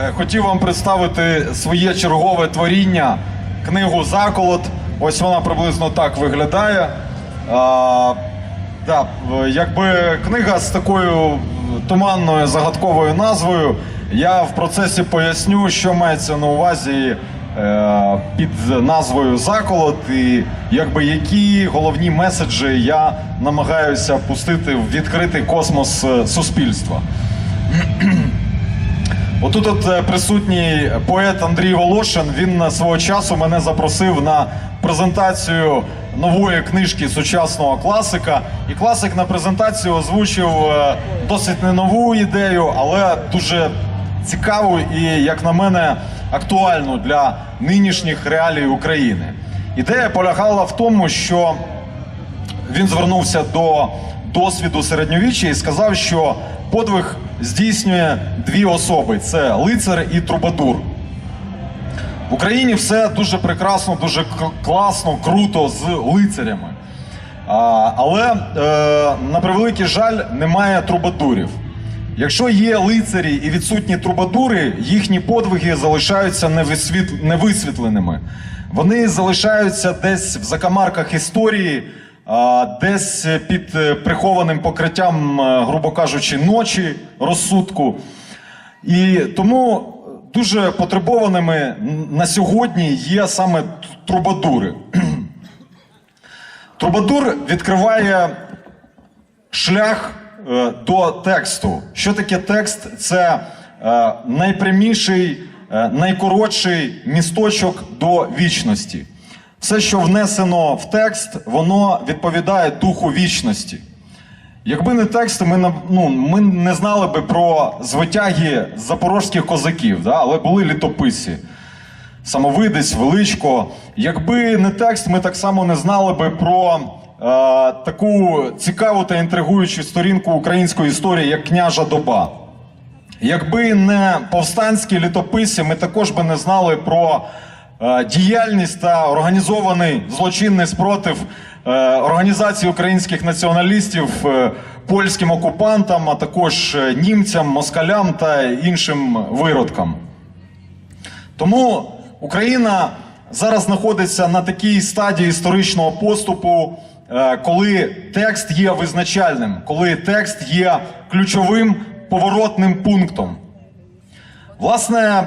Е, Хотів вам представити своє чергове творіння, книгу Заколот. Ось вона приблизно так виглядає. А, да, якби книга з такою туманною загадковою назвою. Я в процесі поясню, що мається на увазі е, під назвою Заколот, і якби які головні меседжі я намагаюся пустити в відкритий космос е, суспільства. Отут от е, присутній поет Андрій Волошин. Він е, свого часу мене запросив на презентацію нової книжки сучасного класика. І класик на презентацію озвучив е, досить не нову ідею, але дуже цікаву і, як на мене, актуальну для нинішніх реалій України. Ідея полягала в тому, що він звернувся до досвіду середньовіччя і сказав, що подвиг здійснює дві особи: це лицар і трубадур. В Україні все дуже прекрасно, дуже класно, круто з лицарями. Але е, на превеликий жаль, немає трубадурів. Якщо є лицарі і відсутні трубадури, їхні подвиги залишаються невисвіт... невисвітленими. Вони залишаються десь в закамарках історії, десь під е, прихованим покриттям, е, грубо кажучи, ночі розсудку. І тому дуже потребованими на сьогодні є саме трубадури. Трубадур відкриває шлях е, до тексту. Що таке текст? Це е, найпряміший, е, найкоротший місточок до вічності. Все, що внесено в текст, воно відповідає духу вічності. Якби не тексти, ми, ну, ми не знали би про звитяги запорожських козаків, да? але були літописі. Самовидець, величко. Якби не текст, ми так само не знали би про е, таку цікаву та інтригуючу сторінку української історії, як княжа доба. Якби не повстанські літописи, ми також би не знали про діяльність та організований злочинний спротив е, організації українських націоналістів е, польським окупантам, а також е, німцям, москалям та іншим виродкам. Тому Україна зараз знаходиться на такій стадії історичного поступу, е, коли текст є визначальним, коли текст є ключовим поворотним пунктом. Власне,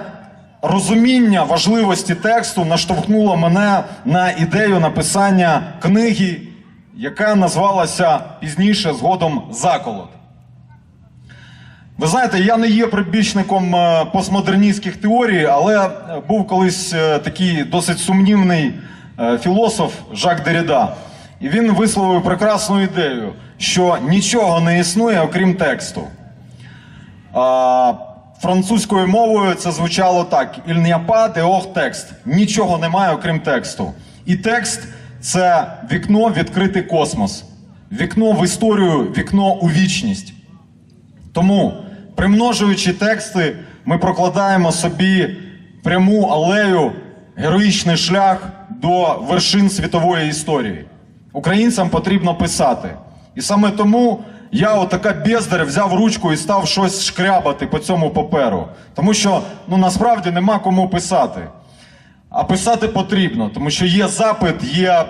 розуміння важливості тексту наштовхнуло мене на ідею написання книги, яка назвалася пізніше згодом Заколот. Ви знаєте, я не є прибічником е, постмодерністських теорій, але е, був колись е, такий досить сумнівний філософ Жак Деріда. І він висловив прекрасну ідею, що нічого не існує, окрім тексту. Французькою мовою це звучало так: «Il n'y a pas de hors текст. Нічого немає, окрім тексту. І текст це вікно відкритий космос, вікно в історію, вікно у вічність. Тому, примножуючи тексти, ми прокладаємо собі пряму алею, героїчний шлях до вершин світової історії. Українцям потрібно писати. І саме тому я, отака бездар, взяв ручку і став щось шкрябати по цьому паперу. Тому що ну, насправді нема кому писати. А писати потрібно, тому що є запит, є е,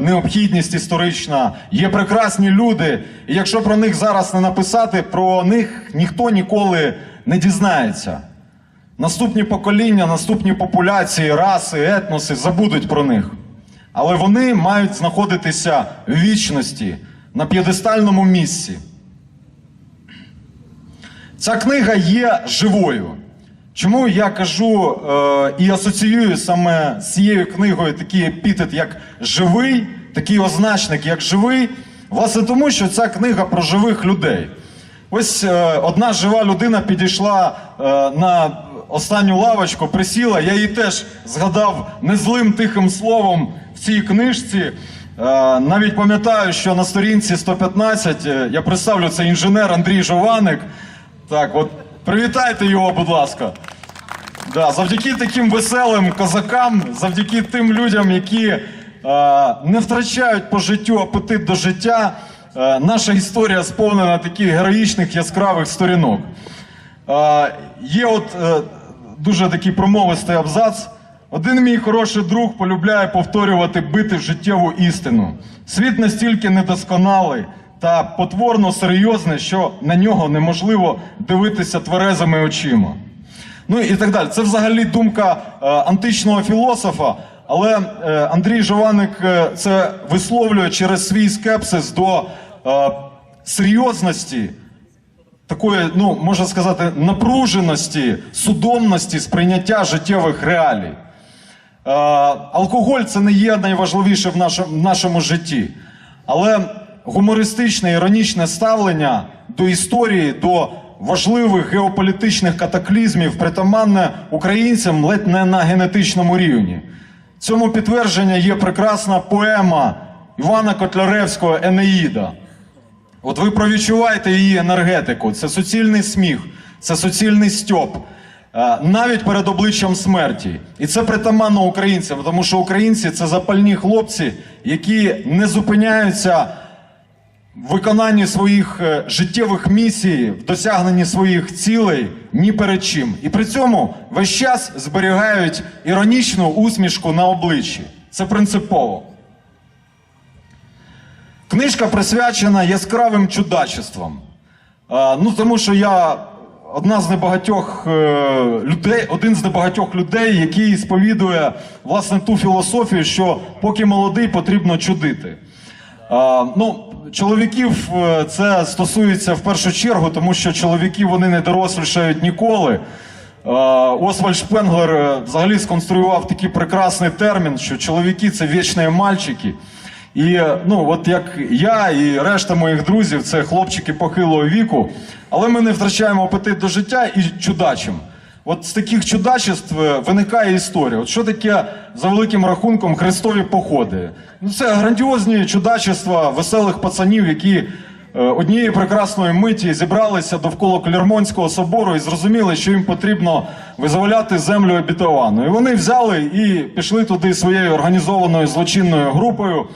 необхідність історична, є прекрасні люди. І якщо про них зараз не написати, про них ніхто ніколи не дізнається. Наступні покоління, наступні популяції, раси, етноси забудуть про них. Але вони мають знаходитися в вічності на п'єдестальному місці. Ця книга є живою. Чому я кажу е, і асоціюю саме з цією книгою такий епітет, як живий, такий означник, як живий, власне тому, що ця книга про живих людей. Ось е, одна жива людина підійшла е, на останню лавочку, присіла. Я її теж згадав незлим тихим словом в цій книжці. Е, навіть пам'ятаю, що на сторінці 115 е, я представлю це інженер Андрій Жованик. Так, от привітайте його, будь ласка. Да, завдяки таким веселим козакам, завдяки тим людям, які е, не втрачають по життю апетит до життя, е, наша історія сповнена таких героїчних яскравих сторінок. Е, є от е, дуже такий промовистий абзац. Один мій хороший друг полюбляє повторювати бити життєву істину. Світ настільки недосконалий та потворно серйозний, що на нього неможливо дивитися тверезими очима. Ну і так далі. Це взагалі думка е, античного філософа, але е, Андрій Жованик е, це висловлює через свій скепсис до е, серйозності такої, ну можна сказати, напруженості, судомності сприйняття життєвих реалій. Е, алкоголь це не є найважливіше в нашому, в нашому житті, але гумористичне, іронічне ставлення до історії, до важливих геополітичних катаклізмів притаманне українцям ледь не на генетичному рівні. Цьому підтвердження є прекрасна поема Івана Котляревського Енеїда. От ви провідчуваєте її енергетику. Це суцільний сміх, це суцільний стьоп. Е, Навіть перед обличчям смерті. І це притаманно українцям, тому що українці це запальні хлопці, які не зупиняються в виконанні своїх е, життєвих місій, в досягненні своїх цілей ні перед чим. І при цьому весь час зберігають іронічну усмішку на обличчі. Це принципово. Книжка присвячена яскравим чудачествам. Ну, тому що я одна з небагатьох е, людей, один з небагатьох людей, який сповідує власне ту філософію, що поки молодий, потрібно чудити. Ну, чоловіків е, це стосується в першу чергу, тому що чоловіки вони не дорослішають ніколи. Е, Освальд Шпенглер взагалі сконструював такий прекрасний термін, що чоловіки це вічні мальчики. І ну, от як я і решта моїх друзів, це хлопчики похилого віку, але ми не втрачаємо апетит до життя і чудачимо. От з таких чудачеств е, виникає історія. От що таке за великим рахунком хрестові походи? Ну, це грандіозні чудачества веселих пацанів, які е, однієї прекрасної миті зібралися довкола Клермонського собору і зрозуміли, що їм потрібно визволяти землю обітовану. І вони взяли і пішли туди своєю організованою злочинною групою.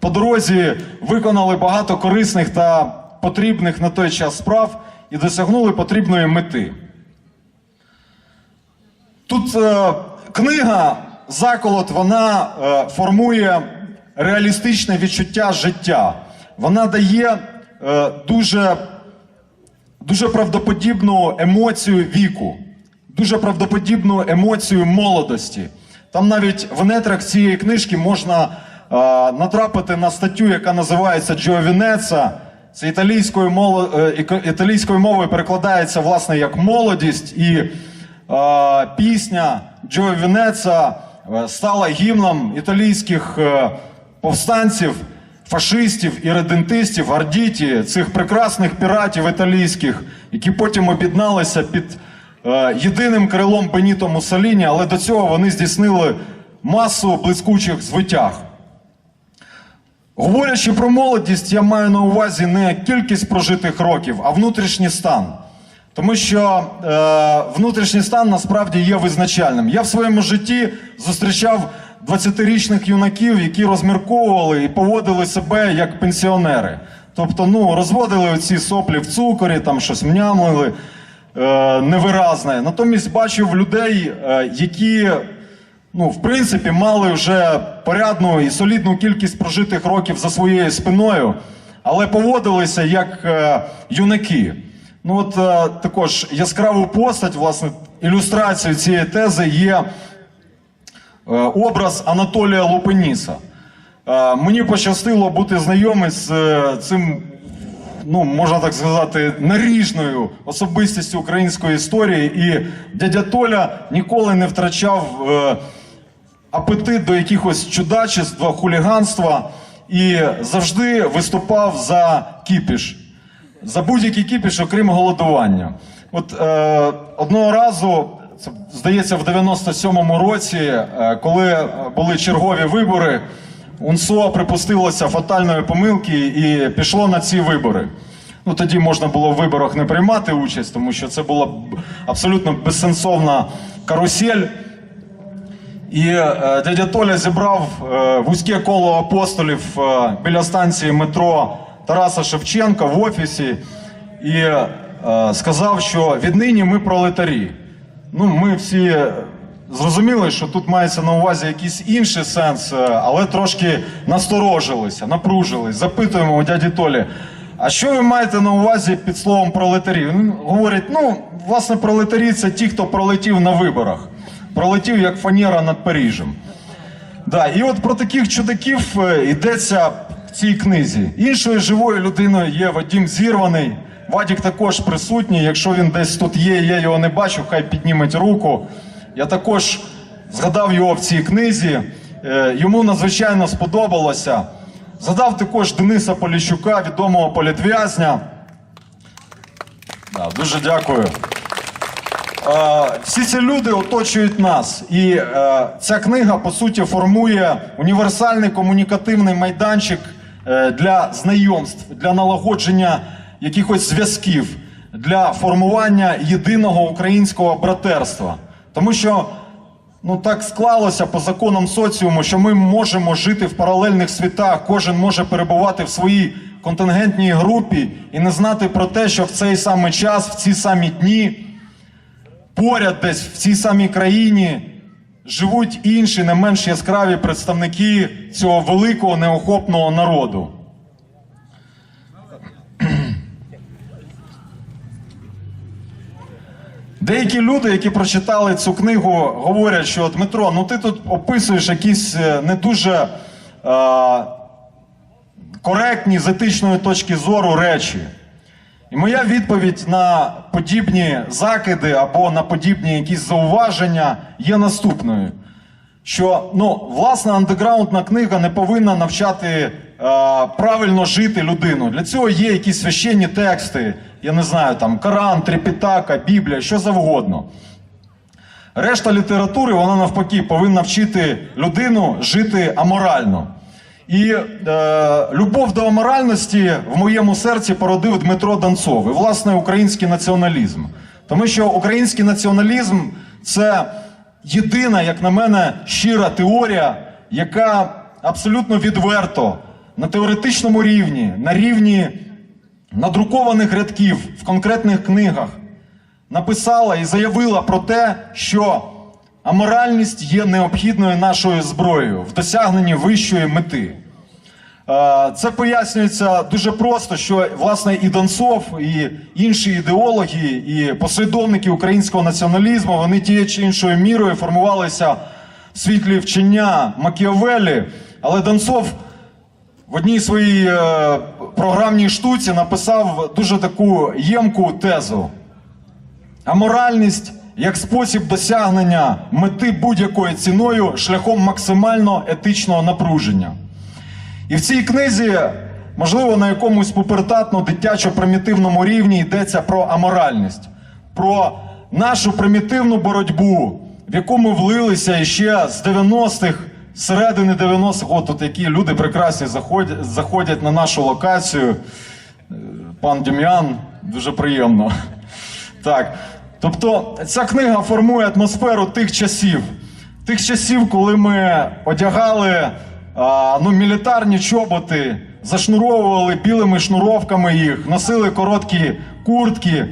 По дорозі виконали багато корисних та потрібних на той час справ і досягнули потрібної мети. Тут е, книга Заколот вона е, формує реалістичне відчуття життя. Вона дає е, дуже, дуже правдоподібну емоцію віку, дуже правдоподібну емоцію молодості. Там навіть в нетрах цієї книжки можна натрапити на статтю, яка називається Джовінеца. Це італійською, е, італійською мовою перекладається власне як молодість і е, пісня Джо Венеца е, стала гімном італійських е, повстанців, фашистів і редентистів, ардіті, цих прекрасних піратів італійських, які потім об'єдналися під е, єдиним крилом Беніто Муссоліні, але до цього вони здійснили масу блискучих звитяг. Говорячи про молодість, я маю на увазі не кількість прожитих років, а внутрішній стан. Тому що е, внутрішній стан насправді є визначальним. Я в своєму житті зустрічав 20-річних юнаків, які розмірковували і поводили себе як пенсіонери. Тобто, ну, розводили оці соплі в цукорі, там щось мнямлили е, невиразне. Натомість бачив людей, е, які ну, в принципі, мали вже порядну і солідну кількість прожитих років за своєю спиною, але поводилися як е, юнаки. Ну от е, також яскраву постать, власне, ілюстрацією цієї тези є е, образ Анатолія Лупеніса. Е, мені пощастило бути знайомий з е, цим, ну можна так сказати, наріжною особистістю української історії, і дядя Толя ніколи не втрачав е, апетит до якихось чудачества, хуліганства і завжди виступав за кіпіш, за будь-який кіпіш, окрім голодування. От е, одного разу, це здається, в 97-му році, е, коли були чергові вибори, УНСО припустилося фатальної помилки і пішло на ці вибори. Ну тоді можна було в виборах не приймати участь, тому що це була абсолютно безсенсовна карусель. І е, дядя Толя зібрав е, вузьке коло апостолів е, біля станції метро Тараса Шевченка в офісі і сказав, що віднині ми пролетарі. ну, ми всі зрозуміли, що тут мається на увазі якийсь інший сенс, але трошки насторожилися, напружились, запитуємо у дяді Толі. А що ви маєте на увазі під словом пролетарі? Він говорить: ну, власне, пролетарі це ті, хто пролетів на виборах, пролетів як фанера над Парижем. Да, і от про таких чудаків е, йдеться в цій книзі. Іншою живою людиною є Вадім Зірваний. Вадік також присутній. Якщо він десь тут є, я його не бачу, хай підніметь руку. Я також згадав його в цій книзі. Е, Йому надзвичайно сподобалося. Згадав також Дениса Поліщука, відомого політв'язня. Да, дуже дякую. Всі ці люди оточують нас, і е, ця книга по суті формує універсальний комунікативний майданчик е, для знайомств, для налагодження якихось зв'язків, для формування єдиного українського братерства. Тому що ну так склалося по законам соціуму, що ми можемо жити в паралельних світах, кожен може перебувати в своїй контингентній групі і не знати про те, що в цей самий час, в ці самі дні поряд десь в цій самій країні живуть інші, не менш яскраві представники цього великого неохопного народу. Деякі люди, які прочитали цю книгу, говорять, що Дмитро, ну ти тут описуєш якісь е, не дуже е, коректні з етичної точки зору речі. І моя відповідь на подібні закиди або на подібні якісь зауваження є наступною: що ну, власна андеграундна книга не повинна навчати е, правильно жити людину. Для цього є якісь священні тексти, я не знаю, там Коран, Трипітака, Біблія, що завгодно. Решта літератури, вона навпаки повинна вчити людину жити аморально. І е, любов до аморальності в моєму серці породив Дмитро Донцов і власне український націоналізм. Тому що український націоналізм це єдина, як на мене, щира теорія, яка абсолютно відверто на теоретичному рівні, на рівні надрукованих рядків в конкретних книгах написала і заявила про те, що аморальність є необхідною нашою зброєю в досягненні вищої мети. Е, Це пояснюється дуже просто, що власне і Донцов, і інші ідеологи, і послідовники українського націоналізму вони тією чи іншою мірою формувалися в світлі вчення Макіавеллі, але Донцов в одній своїй е, програмній штуці написав дуже таку ємку тезу. Аморальність як спосіб досягнення мети будь-якою ціною шляхом максимально етичного напруження. І в цій книзі, можливо, на якомусь пупертатно дитячо-примітивному рівні йдеться про аморальність, про нашу примітивну боротьбу, в яку ми влилися ще з 90-х, середини 90-х. От тут які люди прекрасні заходять, заходять на нашу локацію. Е, Пан Дем'ян, дуже приємно. Так. Тобто ця книга формує атмосферу тих часів. Тих часів, коли ми одягали ну, мілітарні чоботи, зашнуровували білими шнуровками їх, носили короткі куртки,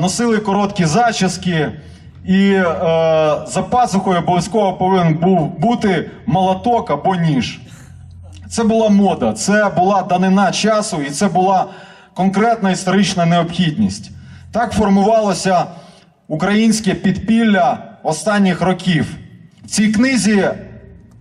носили короткі зачіски. І е, за пазухою обов'язково повинен був бути молоток або ніж. Це була мода, це була данина часу, і це була конкретна історична необхідність. Так формувалося українське підпілля останніх років. В цій книзі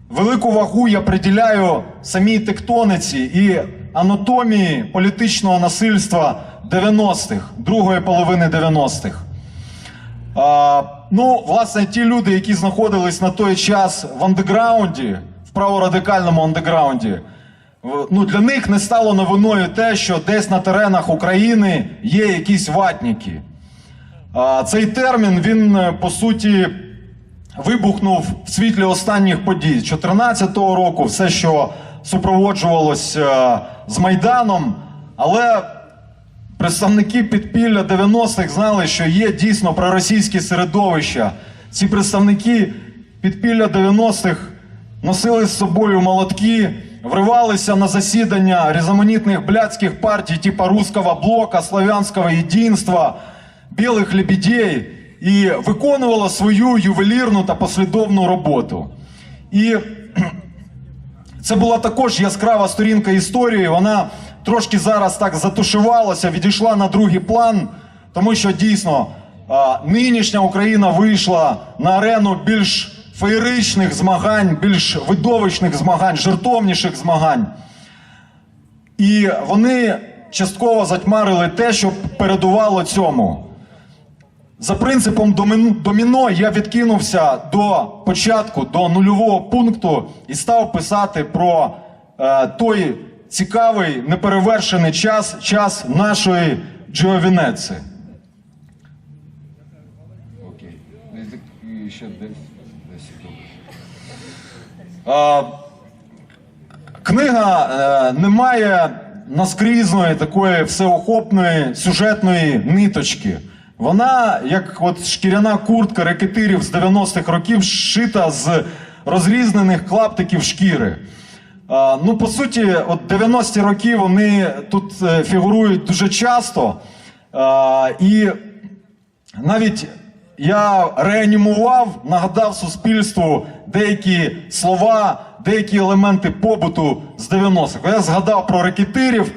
велику вагу я приділяю самій тектониці і анатомії політичного насильства 90-х, другої половини 90-х. А, ну, власне, ті люди, які знаходились на той час в андеграунді, в праворадикальному андеграунді, ну, для них не стало новиною те, що десь на теренах України є якісь ватніки. Цей термін він е, по суті вибухнув в світлі останніх подій 2014 року, все, що супроводжувалось е, з Майданом, але Представники підпілля 90-х знали, що є дійсно проросійські середовища. Ці представники підпілля 90-х носили з собою молотки, вривалися на засідання різноманітних блядських партій, типа Руського блока, Славянського єдинства, білих лебедей. і виконувала свою ювелірну та послідовну роботу. І це була також яскрава сторінка історії. Вона трошки зараз так затушувалася, відійшла на другий план, тому що дійсно нинішня Україна вийшла на арену більш феєричних змагань, більш видовищних змагань, жертовніших змагань. І вони частково затьмарили те, що передувало цьому. За принципом доміно я відкинувся до початку, до нульового пункту і став писати про е, той цікавий, неперевершений час, час нашої Джіовінеци. Окей. Ще 10 секунд. Е, Книга е, не має наскрізної такої всеохопної сюжетної ниточки. Вона, як от шкіряна куртка рекетирів з 90-х років, зшита з розрізнених клаптиків шкіри. Ну, по суті, от 90-ті роки вони тут е, фігурують дуже часто. І навіть я реанімував, нагадав суспільству деякі слова, деякі елементи побуту з 90-х. Я згадав про рекетирів,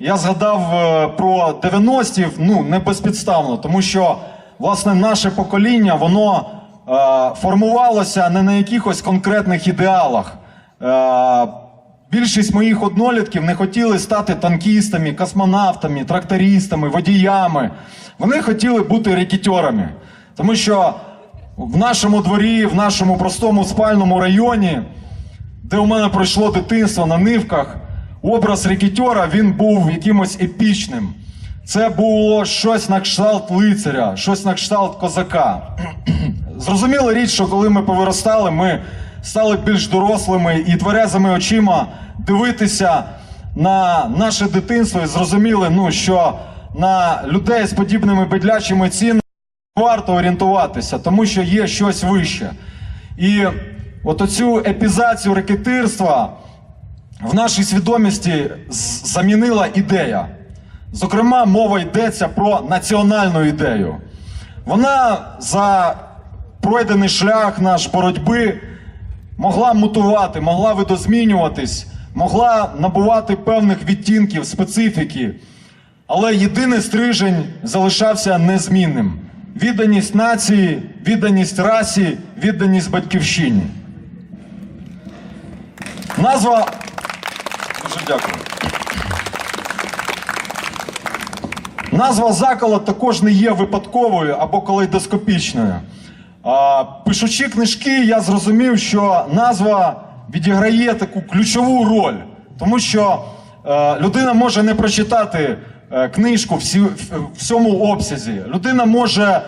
я згадав е, про 90-ті, ну не безпідставно, тому що власне наше покоління воно е, формувалося не на якихось конкретних ідеалах. Е, Більшість моїх однолітків не хотіли стати танкістами, космонавтами, трактористами, водіями. Вони хотіли бути рекетьорами. Тому що в нашому дворі, в нашому простому спальному районі, де у мене пройшло дитинство на нивках, образ рекетьора він був якимось епічним. Це було щось на кшталт лицаря, щось на кшталт козака. Зрозуміла річ, що коли ми повиростали, ми стали більш дорослими і тверезими очима дивитися на наше дитинство і зрозуміли, ну, що на людей з подібними бедлячими цінами варто орієнтуватися, тому що є щось вище. І от оцю епізацію рекетирства в нашій свідомості замінила ідея. Зокрема, мова йдеться про національну ідею. Вона за пройдений шлях наш боротьби могла мутувати, могла видозмінюватись, могла набувати певних відтінків, специфіки. Але єдиний стрижень залишався незмінним: відданість нації, відданість расі, відданість батьківщині. Назва. Дуже дякую. Назва заколот також не є випадковою або калейдоскопічною. Пишучи книжки, я зрозумів, що назва відіграє таку ключову роль, тому що е, людина може не прочитати книжку всі, в всьому обсязі. Людина може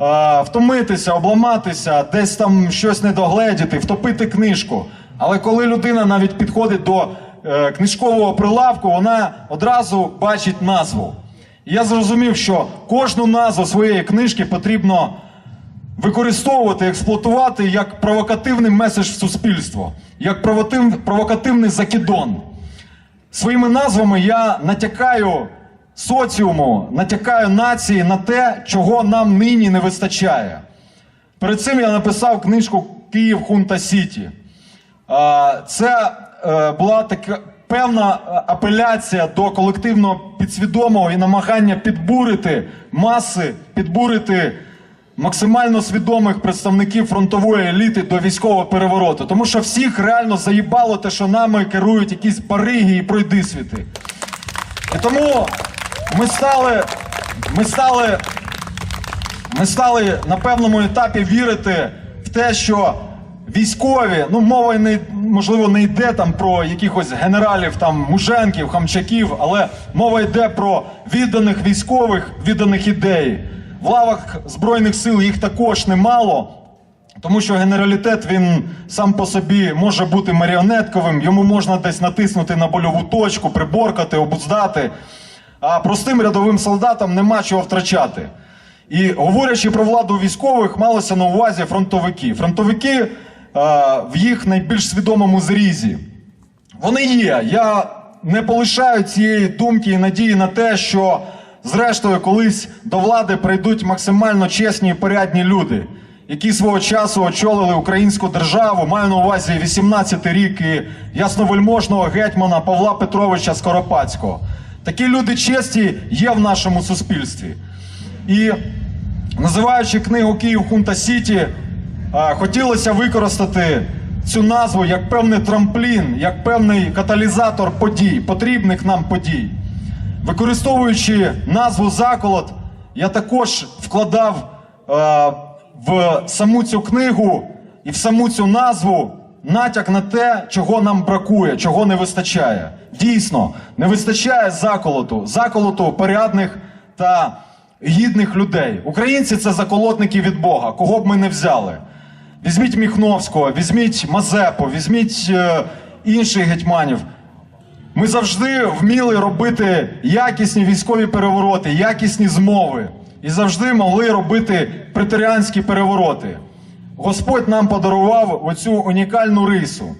е, втомитися, обламатися, десь там щось не догледіти, втопити книжку. Але коли людина навіть підходить до е, книжкового прилавку, вона одразу бачить назву. І я зрозумів, що кожну назву своєї книжки потрібно використовувати, експлуатувати як провокативний меседж в суспільство, як провокативний закидон. Своїми назвами я натякаю соціуму, натякаю нації на те, чого нам нині не вистачає. Перед цим я написав книжку Київ Хунта Сіті. Це е, була така певна е, апеляція до колективного підсвідомого і намагання підбурити маси, підбурити максимально свідомих представників фронтової еліти до військового перевороту. Тому що всіх реально заїбало те, що нами керують якісь бариги і пройдисвіти. І тому ми стали, ми стали ми стали на певному етапі вірити в те, що військові, ну мова не можливо не йде там про якихось генералів, там муженків, хамчаків, але мова йде про відданих військових, відданих ідей. В лавах збройних сил їх також немало. Тому що генералітет він сам по собі може бути маріонетковим, йому можна десь натиснути на больову точку, приборкати, обуздати. А простим рядовим солдатам нема чого втрачати. І говорячи про владу військових, малося на увазі фронтовики. Фронтовики е, в їх найбільш свідомому зрізі. Вони є. Я не полишаю цієї думки і надії на те, що зрештою колись до влади прийдуть максимально чесні і порядні люди, які свого часу очолили українську державу, маю на увазі 18 рік і ясновельможного гетьмана Павла Петровича Скоропадського. Такі люди честі є в нашому суспільстві. І називаючи книгу Київ Хунта Сіті, хотілося використати цю назву як певний трамплін, як певний каталізатор подій, потрібних нам подій. Використовуючи назву заколот, я також вкладав в саму цю книгу і в саму цю назву натяк на те, чого нам бракує, чого не вистачає. Дійсно, не вистачає заколоту, заколоту порядних та гідних людей. Українці це заколотники від Бога, кого б ми не взяли. Візьміть Міхновського, візьміть Мазепу, візьміть е, інших гетьманів. Ми завжди вміли робити якісні військові перевороти, якісні змови. І завжди могли робити претеріанські перевороти. Господь нам подарував оцю унікальну рису.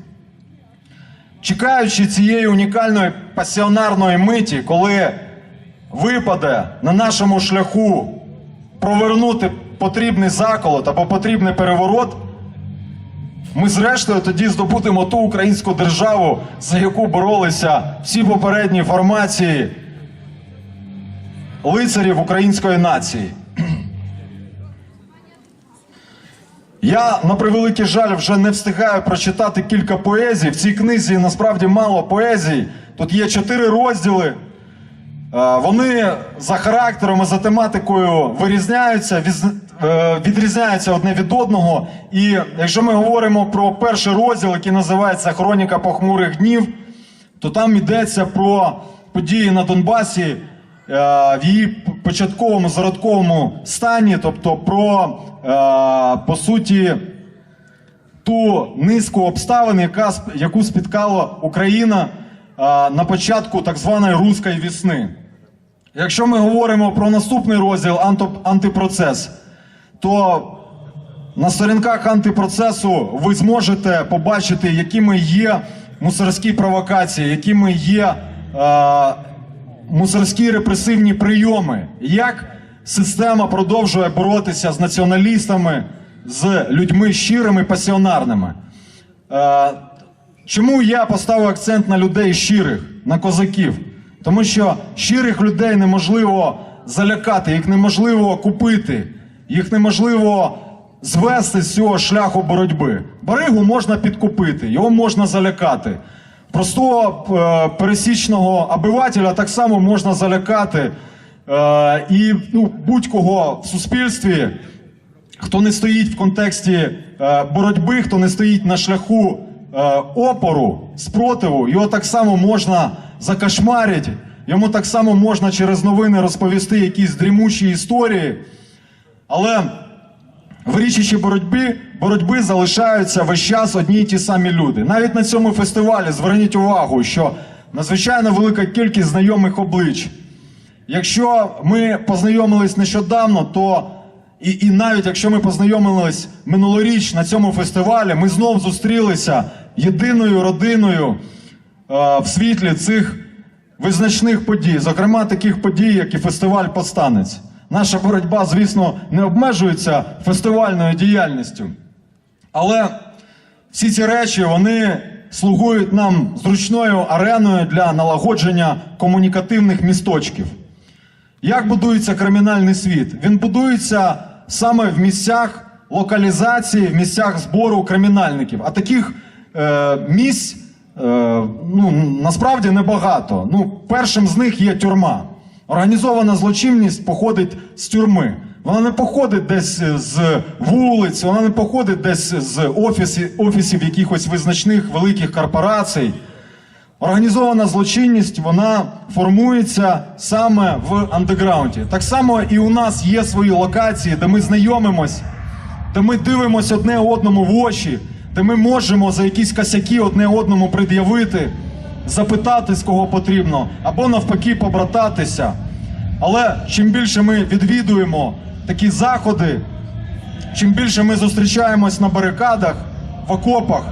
Чекаючи цієї унікальної пасіонарної миті, коли випаде на нашому шляху провернути потрібний заколот або потрібний переворот, ми зрештою тоді здобудемо ту українську державу, за яку боролися всі попередні формації лицарів української нації. Я на превеликий жаль вже не встигаю прочитати кілька поезій. В цій книзі насправді мало поезій. Тут є чотири розділи. Е, Вони за характером і за тематикою вирізняються, е, відрізняються одне від одного. І якщо ми говоримо про перший розділ, який називається Хроніка похмурих днів, то там йдеться про події на Донбасі в її початковому зародковому стані, тобто про е, по суті ту низку обставин, яка яку спіткала Україна е, на початку так званої руської вісни. Якщо ми говоримо про наступний розділ антипроцес, то на сторінках антипроцесу ви зможете побачити, якими є мусорські провокації, якими є е, мусорські репресивні прийоми, як система продовжує боротися з націоналістами, з людьми щирими, пасіонарними. Е, Чому я поставив акцент на людей щирих, на козаків? Тому що щирих людей неможливо залякати, їх неможливо купити, їх неможливо звести з цього шляху боротьби. Баригу можна підкупити, його можна залякати. Простого е, пересічного обивателя так само можна залякати. Е, і ну, будь-кого в суспільстві хто не стоїть в контексті е, боротьби, хто не стоїть на шляху опору, спротиву, його так само можна закашмарити, йому так само можна через новини розповісти якісь дрімучі історії. Але в річищі боротьби, боротьби залишаються весь час одні й ті самі люди. Навіть на цьому фестивалі зверніть увагу, що надзвичайно велика кількість знайомих облич. Якщо ми познайомились нещодавно, то і, і навіть якщо ми познайомились минулоріч на цьому фестивалі, ми знов зустрілися єдиною родиною е, в світлі цих визначних подій, зокрема таких подій, як і фестиваль Повстанець. Наша боротьба, звісно, не обмежується фестивальною діяльністю. Але всі ці речі вони слугують нам зручною ареною для налагодження комунікативних місточків. Як будується кримінальний світ? Він будується саме в місцях локалізації, в місцях збору кримінальників. А таких е, місць е, ну, насправді небагато. Ну, першим з них є тюрма. Організована злочинність походить з тюрми. Вона не походить десь з вулиць, вона не походить десь з офісів, офісів якихось визначних великих корпорацій. Організована злочинність вона формується саме в андеграунді. Так само і у нас є свої локації, де ми знайомимось, де ми дивимося одне одному в очі, де ми можемо за якісь косяки одне одному пред'явити, запитати з кого потрібно, або навпаки побрататися. Але чим більше ми відвідуємо такі заходи, чим більше ми зустрічаємось на барикадах, в окопах,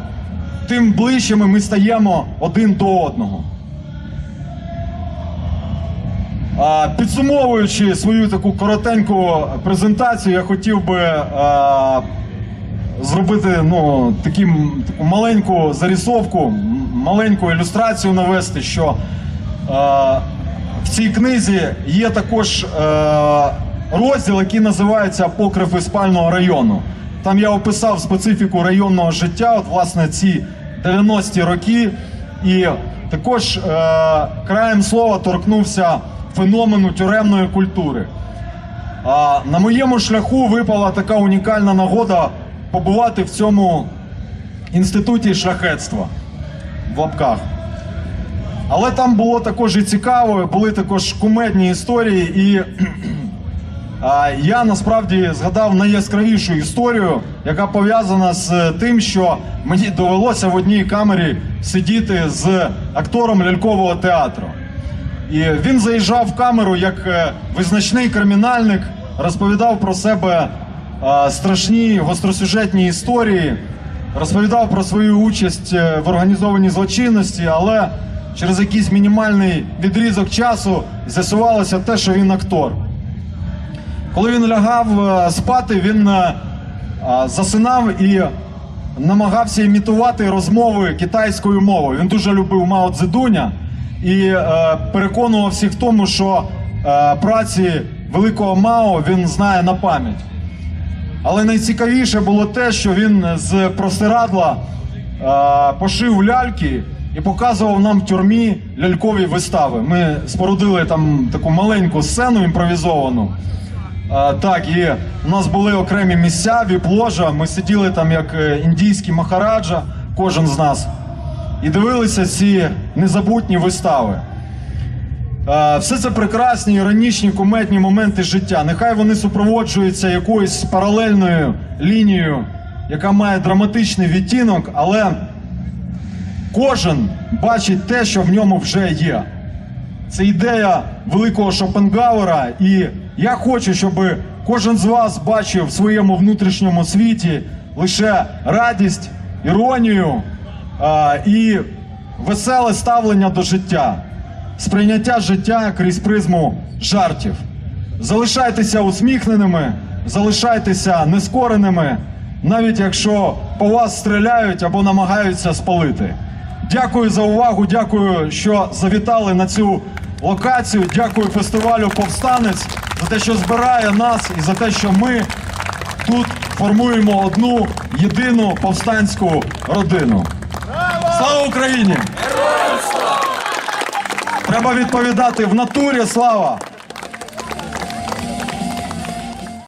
тим ближчими ми стаємо один до одного. Підсумовуючи свою таку коротеньку презентацію, я хотів би зробити ну, таку маленьку зарисовку, м- маленьку ілюстрацію навести, що е, в цій книзі є також е, розділ, який називається Покрив спального району. Там я описав специфіку районного життя, от власне ці 90-ті роки, і також е, краєм слова торкнувся феномену тюремної культури. А на моєму шляху випала така унікальна нагода побувати в цьому інституті шляхетства в лапках. Але там було також і цікаво, були також кумедні історії, і я насправді згадав найяскравішу історію, яка пов'язана з тим, що мені довелося в одній камері сидіти з актором лялькового театру. І він заїжджав в камеру як е, визначний кримінальник, розповідав про себе страшні гостросюжетні історії, розповідав про свою участь е, в організованій злочинності, але через якийсь мінімальний відрізок часу з'ясувалося те, що він актор. Коли він лягав е, спати, він е, засинав і намагався імітувати розмови китайською мовою. Він дуже любив Мао Цзедуня і переконував всіх в тому, що праці великого Мао він знає на пам'ять. Але найцікавіше було те, що він з простирадла е, пошив ляльки і показував нам в тюрмі лялькові вистави. Ми спорудили там таку маленьку сцену імпровізовану. А, так, і у нас були окремі місця, віп-ложа. Ми сиділи там як е, індійські махараджа, кожен з нас, і дивилися ці незабутні вистави. Все це прекрасні, іронічні, кумедні моменти життя. Нехай вони супроводжуються якоюсь паралельною лінією, яка має драматичний відтінок, але кожен бачить те, що в ньому вже є. Це ідея великого Шопенгауера, і я хочу, щоб кожен з вас бачив в своєму внутрішньому світі лише радість, іронію і веселе ставлення до життя, сприйняття життя крізь призму жартів. Залишайтеся усміхненими, залишайтеся нескореними, навіть якщо по вас стріляють або намагаються спалити. Дякую за увагу, дякую, що завітали на цю локацію. Дякую фестивалю Повстанець за те, що збирає нас і за те, що ми тут формуємо одну єдину повстанську родину. Слава Україні! Треба відповідати в натурі слава!